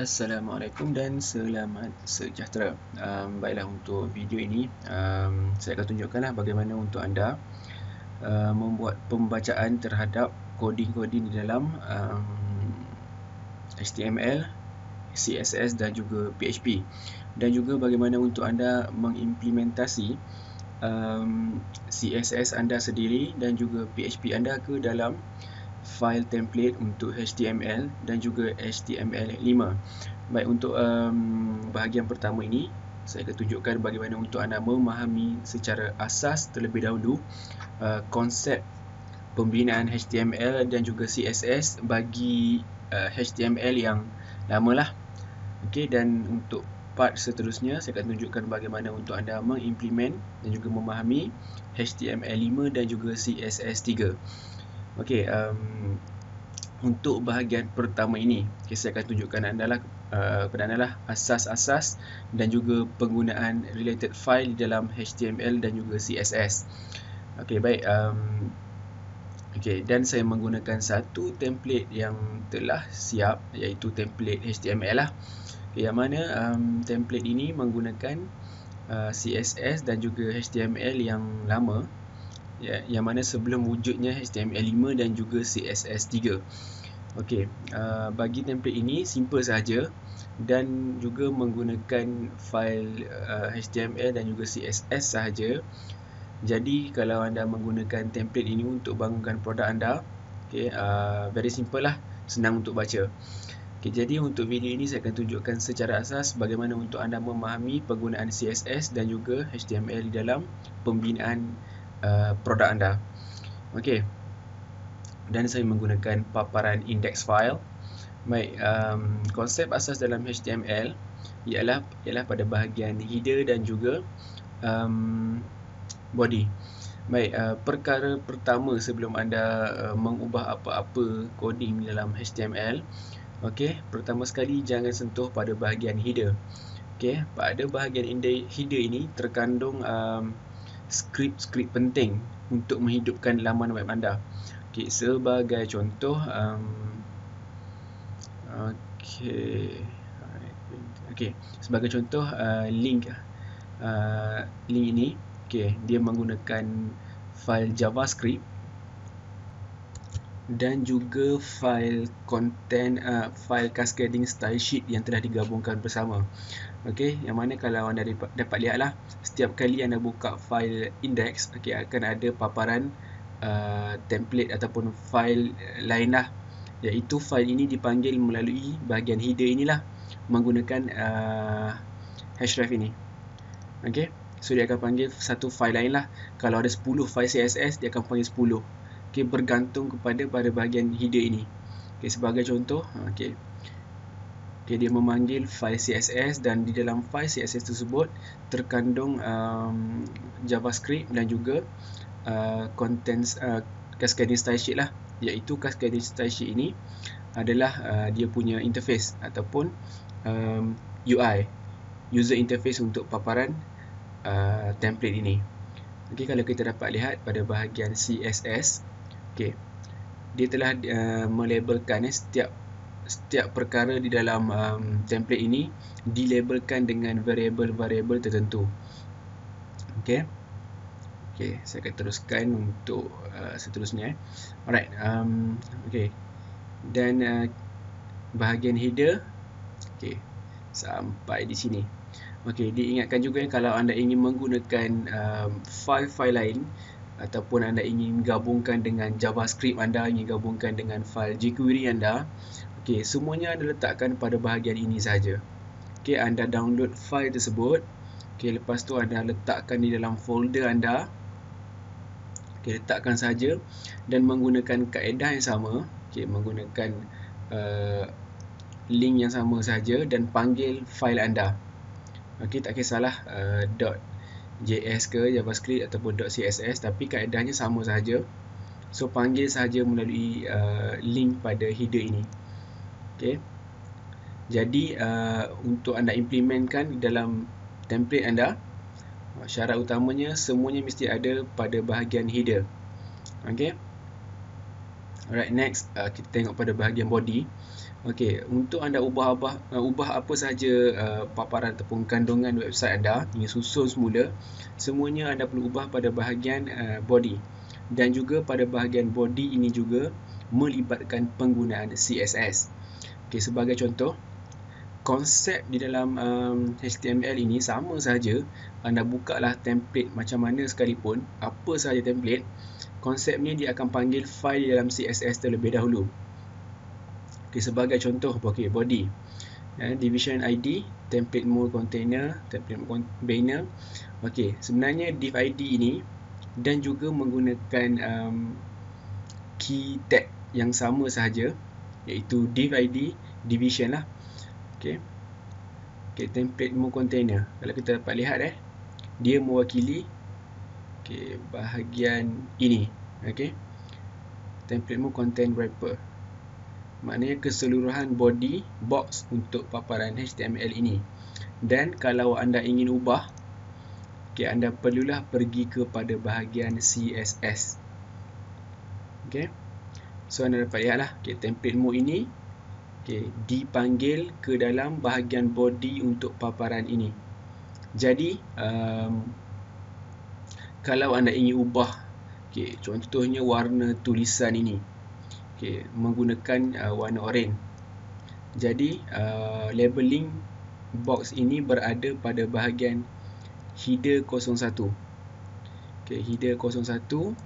Assalamualaikum dan selamat sejahtera. Um, baiklah untuk video ini um, saya akan tunjukkanlah bagaimana untuk anda uh, membuat pembacaan terhadap coding-coding di dalam um, HTML, CSS dan juga PHP dan juga bagaimana untuk anda mengimplementasi um, CSS anda sendiri dan juga PHP anda ke dalam file template untuk HTML dan juga HTML5. Baik untuk um, bahagian pertama ini saya akan tunjukkan bagaimana untuk anda memahami secara asas terlebih dahulu uh, konsep pembinaan HTML dan juga CSS bagi uh, HTML yang lamalah. Okey dan untuk part seterusnya saya akan tunjukkan bagaimana untuk anda mengimplement dan juga memahami HTML5 dan juga CSS3. Okey, um, untuk bahagian pertama ini, okay, saya akan tunjukkan anda lah, uh, kepada anda lah asas-asas dan juga penggunaan related file dalam HTML dan juga CSS. Okey, baik. Um, Okey, dan saya menggunakan satu template yang telah siap iaitu template HTML lah. Okay, yang mana um, template ini menggunakan uh, CSS dan juga HTML yang lama ya, yang mana sebelum wujudnya HTML5 dan juga CSS3. Okey, uh, bagi template ini simple saja dan juga menggunakan file uh, HTML dan juga CSS sahaja. Jadi kalau anda menggunakan template ini untuk bangunkan produk anda, okay, uh, very simple lah, senang untuk baca. Okay, jadi untuk video ini saya akan tunjukkan secara asas bagaimana untuk anda memahami penggunaan CSS dan juga HTML di dalam pembinaan Uh, produk anda. Okey. Dan saya menggunakan paparan index file. Baik, um, konsep asas dalam HTML ialah ialah pada bahagian header dan juga um, body. Baik, uh, perkara pertama sebelum anda uh, mengubah apa-apa coding dalam HTML, okey, pertama sekali jangan sentuh pada bahagian header. Okey, pada bahagian header ini terkandung um, skrip-skrip penting untuk menghidupkan laman web anda. Okay, sebagai contoh, um, okay, okay, sebagai contoh uh, link uh, link ini, okay, dia menggunakan file JavaScript dan juga file content uh, file cascading style sheet yang telah digabungkan bersama. Okey, yang mana kalau anda dapat, dapat lihatlah setiap kali anda buka file index, okey akan ada paparan uh, template ataupun file lain lah. Iaitu file ini dipanggil melalui bahagian header inilah menggunakan uh, href ini. Okey. So dia akan panggil satu file lain lah. Kalau ada 10 file CSS, dia akan panggil 10 okay, bergantung kepada pada bahagian header ini. Okay, sebagai contoh, ha, okay. Okay, dia memanggil file CSS dan di dalam file CSS tersebut terkandung um, JavaScript dan juga uh, contents uh, cascading style sheet lah. Iaitu cascading style sheet ini adalah uh, dia punya interface ataupun um, UI user interface untuk paparan uh, template ini. Okay, kalau kita dapat lihat pada bahagian CSS, Okey. Dia telah uh, melabelkan eh, setiap setiap perkara di dalam um, template ini dilabelkan dengan variable-variable tertentu. Okey. Okey, saya akan teruskan untuk uh, seterusnya eh. Alright, um okey. Dan uh, bahagian header okey sampai di sini. Okey, diingatkan juga eh, kalau anda ingin menggunakan um, file-file lain ataupun anda ingin gabungkan dengan JavaScript anda, ingin gabungkan dengan file jQuery anda, okey, semuanya anda letakkan pada bahagian ini saja. Okey, anda download file tersebut. Okey, lepas tu anda letakkan di dalam folder anda. Okey, letakkan saja dan menggunakan kaedah yang sama, okey, menggunakan uh, link yang sama saja dan panggil file anda. Okey, tak kisahlah uh, dot JS ke JavaScript ataupun .css tapi kaedahnya sama sahaja. So panggil sahaja melalui uh, link pada header ini. Okay. Jadi uh, untuk anda implementkan dalam template anda syarat utamanya semuanya mesti ada pada bahagian header. Okay. Alright next uh, kita tengok pada bahagian body. Okey, untuk anda ubah ubah, uh, ubah apa sahaja uh, paparan ataupun kandungan website anda, ini susun semula, semuanya anda perlu ubah pada bahagian uh, body. Dan juga pada bahagian body ini juga melibatkan penggunaan CSS. Okey, sebagai contoh, konsep di dalam um, HTML ini sama saja. Anda buka lah template macam mana sekalipun, apa sahaja template, konsepnya dia akan panggil file dalam CSS terlebih dahulu. Okay, sebagai contoh, okay, body. Uh, division ID, template mode container, template banner. Okay, sebenarnya div ID ini dan juga menggunakan um, key tag yang sama sahaja iaitu div ID, division lah. Okay. Okay, template mode container. Kalau kita dapat lihat eh, dia mewakili okay, bahagian ini. Okay. Template mode content wrapper maknanya keseluruhan body box untuk paparan HTML ini. Dan kalau anda ingin ubah okay, anda perlulah pergi kepada bahagian CSS okay. so anda dapat lihatlah okay, template mode ini okay, dipanggil ke dalam bahagian body untuk paparan ini. Jadi um, kalau anda ingin ubah okay, contohnya warna tulisan ini okay, menggunakan uh, warna oranye. Jadi uh, labeling box ini berada pada bahagian header 01. Okay, header 01.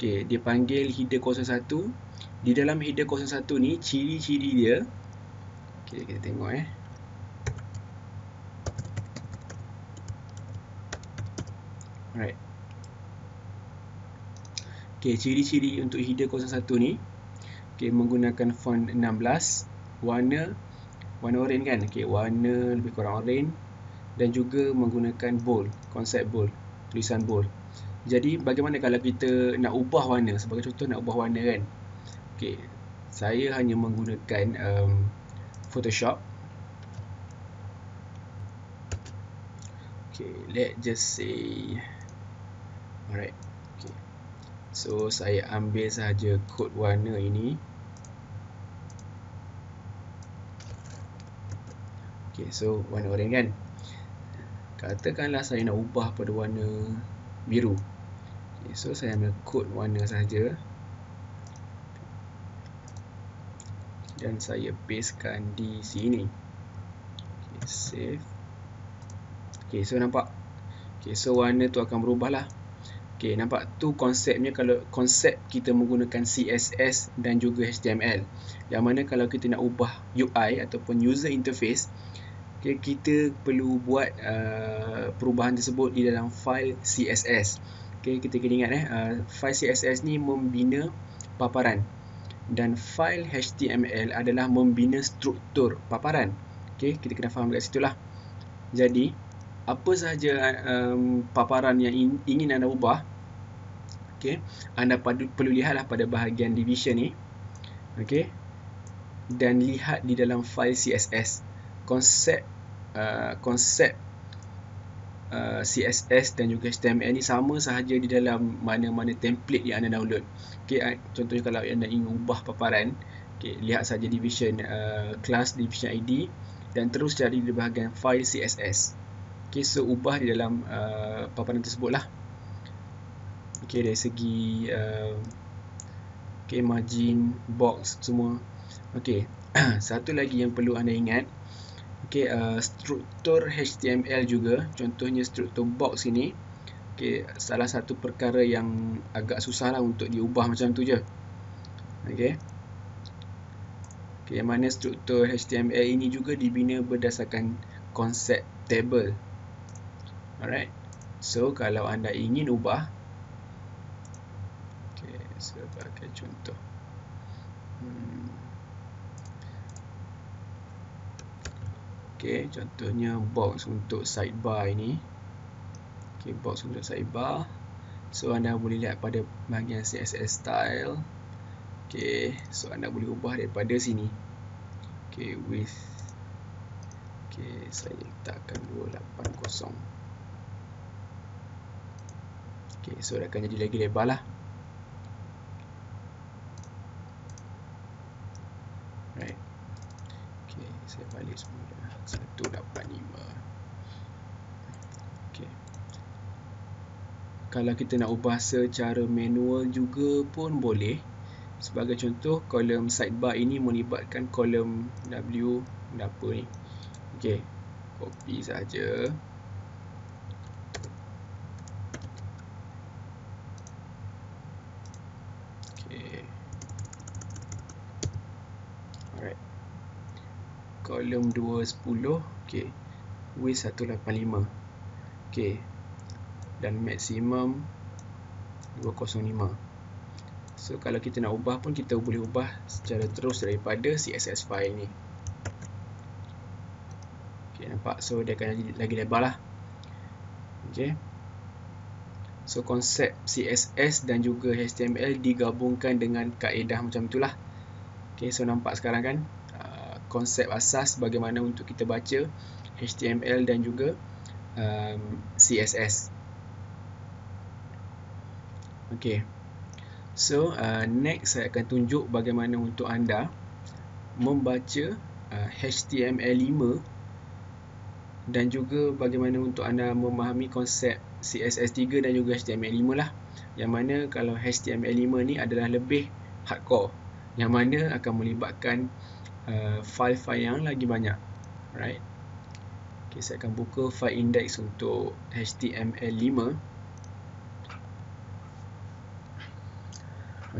Okay, dia panggil header 01. Di dalam header 01 ni ciri-ciri dia. Okay, kita tengok eh. Alright. Okay, ciri-ciri untuk header 01 ni okay, menggunakan font 16 warna warna oranye kan? Okay, warna lebih kurang oranye dan juga menggunakan bold konsep bold tulisan bold. Jadi bagaimana kalau kita nak ubah warna? Sebagai contoh nak ubah warna kan? Okay, saya hanya menggunakan um, photoshop. Okay, let's just say alright. Okay. so saya ambil sahaja kod warna ini Okay, so warna oranye kan. Katakanlah saya nak ubah pada warna biru. Okay, so saya ambil kod warna saja. Dan saya pastekan di sini. Okay, save. Okay, so nampak. Okay, so warna tu akan berubah lah. Okay, nampak tu konsepnya kalau konsep kita menggunakan CSS dan juga HTML. Yang mana kalau kita nak ubah UI ataupun user interface, kita perlu buat uh, perubahan tersebut di dalam file CSS. Okay, kita kena ingat eh, uh, file CSS ni membina paparan dan file HTML adalah membina struktur paparan. Okay, kita kena faham dekat situ lah. Jadi, apa sahaja um, paparan yang in, ingin anda ubah, okay, anda padu, perlu lihatlah pada bahagian division ni. Okay, dan lihat di dalam file CSS konsep uh, konsep uh, CSS dan juga HTML ni sama sahaja di dalam mana-mana template yang anda download. Okay, uh, contohnya kalau anda ingin ubah paparan, okay, lihat saja division uh, class, division ID dan terus cari di bahagian file CSS. Okay, so ubah di dalam uh, paparan tersebut lah. Okay, dari segi uh, okay, margin, box, semua. Okay, satu lagi yang perlu anda ingat, okay, uh, struktur HTML juga. Contohnya struktur box ini. Okay, salah satu perkara yang agak susah lah untuk diubah macam tu je. Okay. Okay, yang mana struktur HTML ini juga dibina berdasarkan konsep table. Alright. So kalau anda ingin ubah okay, sebagai contoh. Hmm. Okey, contohnya box untuk sidebar ini. Okey, box untuk sidebar. So anda boleh lihat pada bahagian CSS style. Okey, so anda boleh ubah daripada sini. Okey, width. Okey, saya letakkan 280. Okey, so akan jadi lagi lebar lah. Right. Saya balik semula. 185 okey. Kalau kita nak ubah secara manual juga pun boleh. Sebagai contoh kolom sidebar ini melibatkan kolom W apa ni? Okey copy saja kolom 210 okey width 185 okey dan maksimum 205 so kalau kita nak ubah pun kita boleh ubah secara terus daripada CSS file ni. Okey nampak? So dia akan lagi, lebar lah. Okey so konsep CSS dan juga HTML digabungkan dengan kaedah macam itulah okey so nampak sekarang kan konsep asas bagaimana untuk kita baca HTML dan juga um, CSS. Okay. So, uh, next saya akan tunjuk bagaimana untuk anda membaca uh, HTML5 dan juga bagaimana untuk anda memahami konsep CSS3 dan juga HTML5 lah. Yang mana kalau HTML5 ni adalah lebih hardcore. Yang mana akan melibatkan Uh, file-file yang lagi banyak right? Okay, saya akan buka file index untuk html5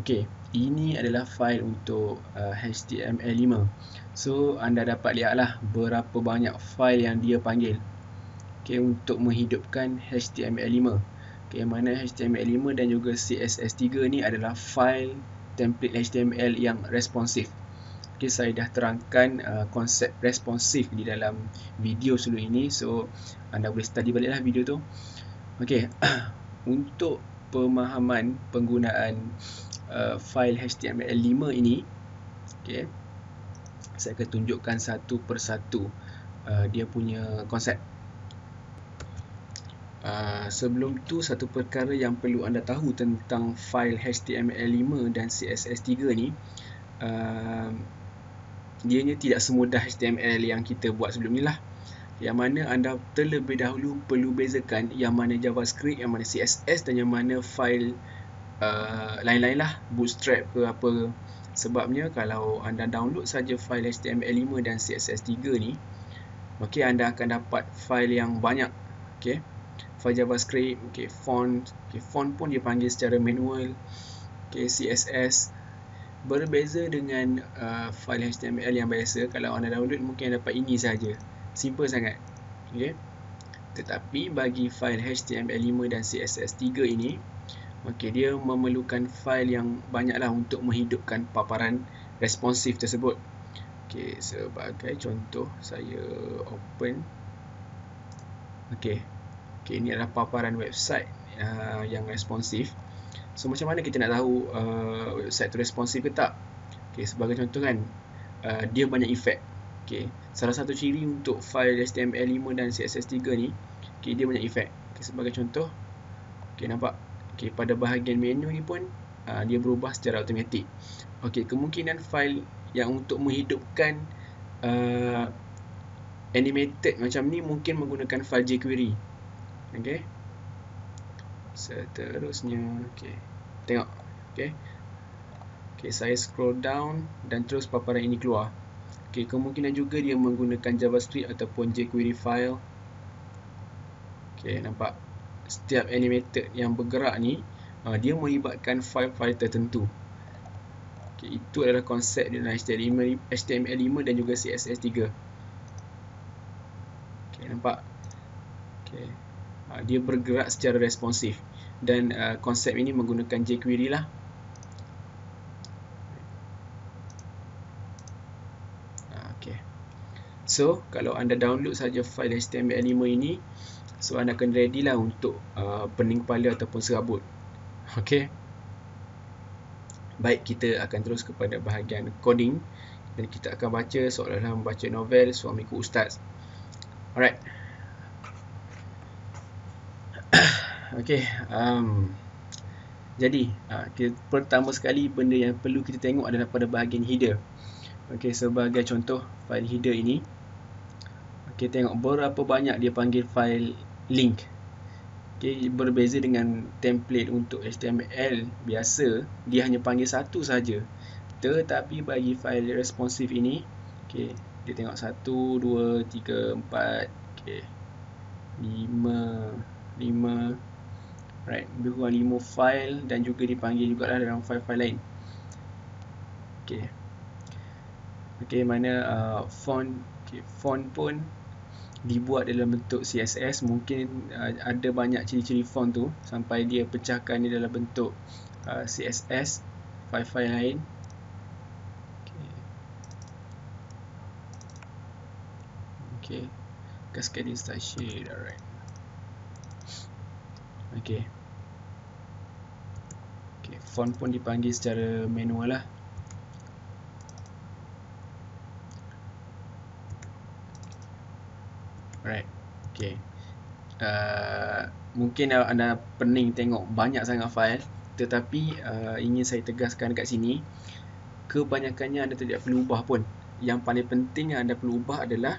ok ini adalah file untuk uh, html5 so anda dapat lihatlah berapa banyak file yang dia panggil. Ok untuk menghidupkan html5 ok mana html5 dan juga css3 ni adalah file template html yang responsif okay, saya dah terangkan uh, konsep responsif di dalam video sebelum ini. So anda boleh study baliklah video tu. Okey untuk pemahaman penggunaan uh, file HTML5 ini okey saya akan tunjukkan satu persatu uh, dia punya konsep. Uh, sebelum tu satu perkara yang perlu anda tahu tentang file HTML5 dan CSS3 ni. Uh, dianya tidak semudah HTML yang kita buat sebelum ni lah yang mana anda terlebih dahulu perlu bezakan yang mana JavaScript, yang mana CSS dan yang mana file uh, lain-lain lah. Bootstrap ke apa. Sebabnya kalau anda download saja file HTML5 dan CSS3 ni okay, anda akan dapat file yang banyak okay. file JavaScript, okay, font okay, font pun dia panggil secara manual okay, CSS berbeza dengan uh, file HTML yang biasa kalau anda download mungkin dapat ini saja simple sangat okay. tetapi bagi file HTML5 dan CSS3 ini okay, dia memerlukan file yang banyaklah untuk menghidupkan paparan responsif tersebut okay, sebagai contoh saya open okay. Okay, ini adalah paparan website uh, yang responsif So macam mana kita nak tahu uh, website tu responsif ke tak? Okay, sebagai contoh kan, uh, dia banyak efek. Okay, salah satu ciri untuk file HTML5 dan CSS3 ni, okay, dia banyak efek. Okay, sebagai contoh, okay, nampak? Okay, pada bahagian menu ni pun, uh, dia berubah secara automatik. Okay, kemungkinan file yang untuk menghidupkan uh, animated macam ni mungkin menggunakan file jQuery. Okay seterusnya okey. Tengok okey. Okey saya scroll down dan terus paparan ini keluar. Okey kemungkinan juga dia menggunakan javascript ataupun jQuery file. Okey nampak setiap animated yang bergerak ni uh, dia melibatkan file-file tertentu. Okey itu adalah konsep dalam HTML5 HTML5 dan juga CSS3 okey nampak? Okey dia bergerak secara responsif. Dan uh, konsep ini menggunakan jQuery lah. Uh, okay. so kalau anda download saja file HTML5 ini so anda akan ready lah untuk uh, pening kepala ataupun serabut. Ok baik kita akan terus kepada bahagian coding. Dan kita akan baca seolah-olah membaca novel suamiku ustaz. Alright Okey, um, jadi uh, kita, pertama sekali benda yang perlu kita tengok adalah pada bahagian header. Okey, sebagai contoh file header ini. Okey, tengok berapa banyak dia panggil file link. Okey, berbeza dengan template untuk HTML biasa, dia hanya panggil satu saja. Tetapi bagi file responsive ini, okey, dia tengok satu, dua, tiga, empat, okey, lima, lima, right, lebih kurang lima file dan juga dipanggil juga lah dalam file-file lain. Okey. Okey, mana uh, font, okay, font pun dibuat dalam bentuk CSS mungkin uh, ada banyak ciri-ciri font tu sampai dia pecahkan ni dalam bentuk uh, CSS file-file lain okay. cascading style sheet alright okay. okay font pun dipanggil secara manual lah Right. Okay. Uh, mungkin anda pening tengok banyak sangat file tetapi uh, ingin saya tegaskan dekat sini kebanyakannya anda tidak perlu ubah pun. Yang paling penting yang anda perlu ubah adalah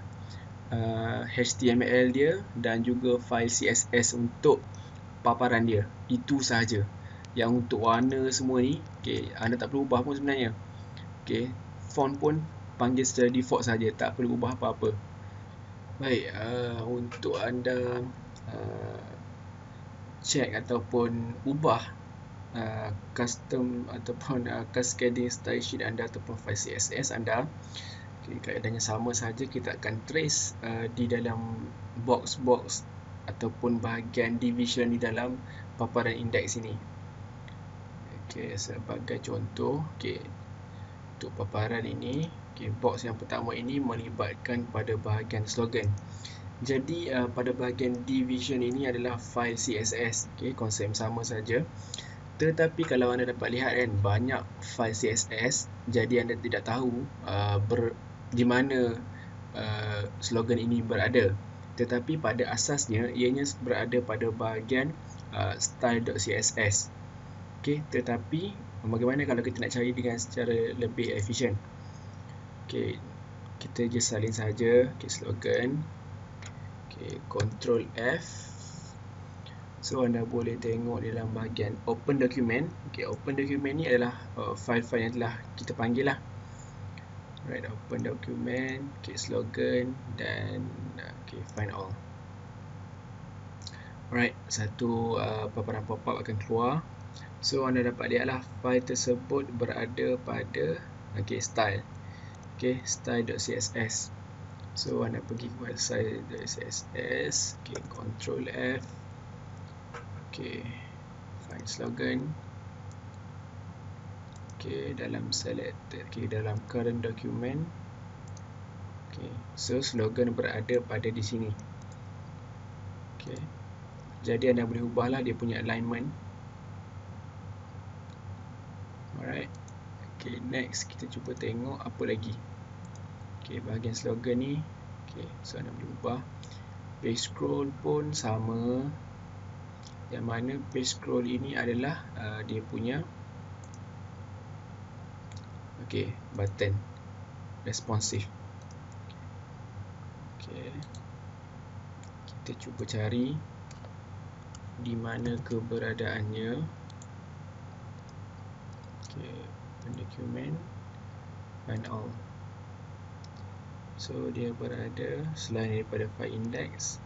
uh, HTML dia dan juga file CSS untuk paparan dia. Itu sahaja. Yang untuk warna semua ni, okay, anda tak perlu ubah pun sebenarnya. Okay, font pun panggil secara default saja, tak perlu ubah apa-apa. Baik, uh, untuk anda uh, check ataupun ubah uh, custom ataupun uh, cascading style sheet anda ataupun file CSS anda okay, keadaannya sama saja kita akan trace uh, di dalam box-box ataupun bahagian division di dalam paparan index ini okay, sebagai contoh okay, untuk paparan ini Okay, box yang pertama ini melibatkan pada bahagian slogan. Jadi uh, pada bahagian division ini adalah file CSS. Okay, konsep sama saja. Tetapi kalau anda dapat lihat kan banyak file CSS, jadi anda tidak tahu uh, ber, di mana uh, slogan ini berada. Tetapi pada asasnya ianya berada pada bahagian uh, style.css. Okay, tetapi bagaimana kalau kita nak cari dengan secara lebih efisien? Okay, kita je salin saja okay, slogan. Okay, control F. So anda boleh tengok dalam bahagian open document. Okay, open document ni adalah uh, file-file yang telah kita panggil lah. Right, open document, okay, slogan dan okay, find all. Alright, satu uh, paparan pop-up akan keluar. So anda dapat lihatlah file tersebut berada pada okay, style okay, style.css so anda pergi ke style.css okay, control F okay, find slogan okay, dalam select okay, dalam current document okay, so slogan berada pada di sini okay. jadi anda boleh ubahlah dia punya alignment alright Okay, next kita cuba tengok apa lagi. Okay, bahagian slogan ni. Okay, so anda boleh ubah. Page scroll pun sama. Yang mana page scroll ini adalah uh, dia punya Okay, button responsive. Okay. Kita cuba cari di mana keberadaannya. Okay, document find all so dia berada selain daripada file index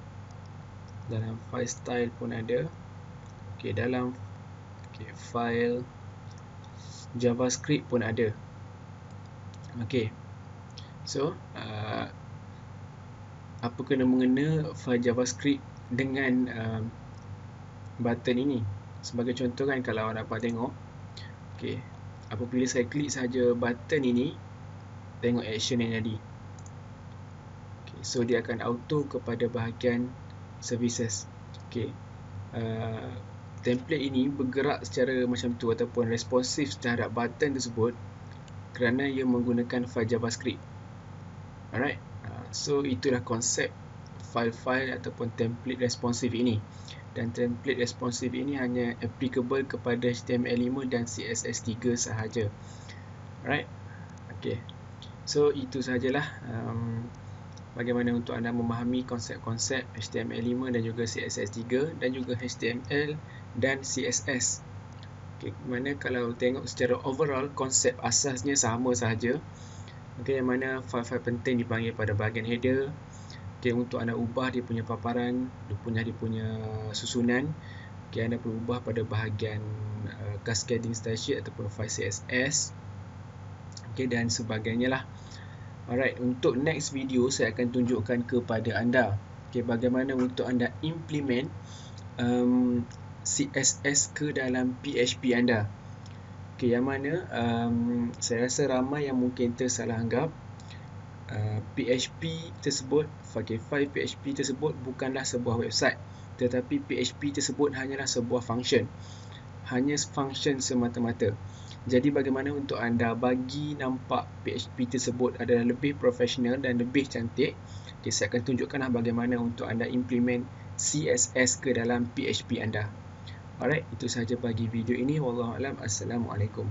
dalam file style pun ada ok dalam okay, file javascript pun ada ok so uh, apa kena mengena file javascript dengan uh, button ini? Sebagai contoh kan kalau anda dapat tengok ok apabila saya klik saja button ini tengok action yang jadi. Okay, so dia akan auto kepada bahagian services. Okay. uh, template ini bergerak secara macam tu ataupun responsif terhadap button tersebut kerana ia menggunakan file javascript alright uh, so itulah konsep file-file ataupun template responsive ini dan template responsive ini hanya applicable kepada HTML5 dan CSS3 sahaja. Alright. Okay. So itu sajalah um, bagaimana untuk anda memahami konsep-konsep HTML5 dan juga CSS3 dan juga HTML dan CSS. Okay, mana kalau tengok secara overall konsep asasnya sama sahaja. Okay, yang mana file-file penting dipanggil pada bahagian header. Okay, untuk anda ubah dia punya paparan, dia punya dia punya susunan. Okay, anda perlu ubah pada bahagian uh, cascading style ataupun file CSS. Okay, dan sebagainya lah. Alright, untuk next video saya akan tunjukkan kepada anda okay, bagaimana untuk anda implement um, CSS ke dalam PHP anda. Okay, yang mana um, saya rasa ramai yang mungkin tersalah anggap uh, PHP tersebut, okay, file PHP tersebut bukanlah sebuah website tetapi PHP tersebut hanyalah sebuah function. Hanya function semata-mata. Jadi bagaimana untuk anda bagi nampak PHP tersebut adalah lebih profesional dan lebih cantik. Okay, saya akan tunjukkanlah bagaimana untuk anda implement CSS ke dalam PHP anda. Alright, itu sahaja bagi video ini. Wallahualam. Assalamualaikum.